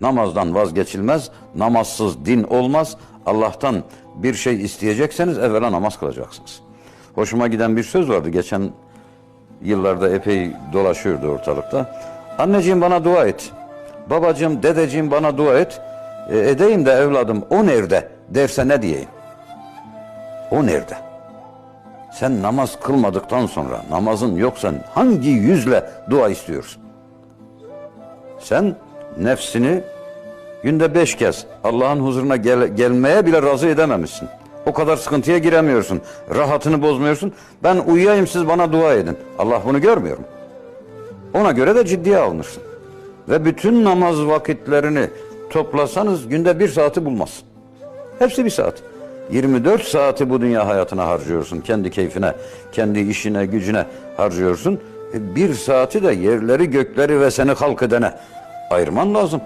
Namazdan vazgeçilmez, namazsız din olmaz. Allah'tan bir şey isteyecekseniz evvela namaz kılacaksınız. Hoşuma giden bir söz vardı geçen yıllarda epey dolaşıyordu ortalıkta. Anneciğim bana dua et. Babacığım, dedeciğim bana dua et. E, edeyim de evladım o nerede derse ne diyeyim? O nerede? Sen namaz kılmadıktan sonra namazın yoksa hangi yüzle dua istiyorsun? Sen nefsini günde beş kez Allah'ın huzuruna gel- gelmeye bile razı edememişsin. O kadar sıkıntıya giremiyorsun. Rahatını bozmuyorsun. Ben uyuyayım siz bana dua edin. Allah bunu görmüyor mu? Ona göre de ciddiye alınırsın. Ve bütün namaz vakitlerini toplasanız günde bir saati bulmaz. Hepsi bir saat. 24 saati bu dünya hayatına harcıyorsun. Kendi keyfine, kendi işine, gücüne harcıyorsun. E, Bir saati de yerleri, gökleri ve seni halk edene ayırman lazım.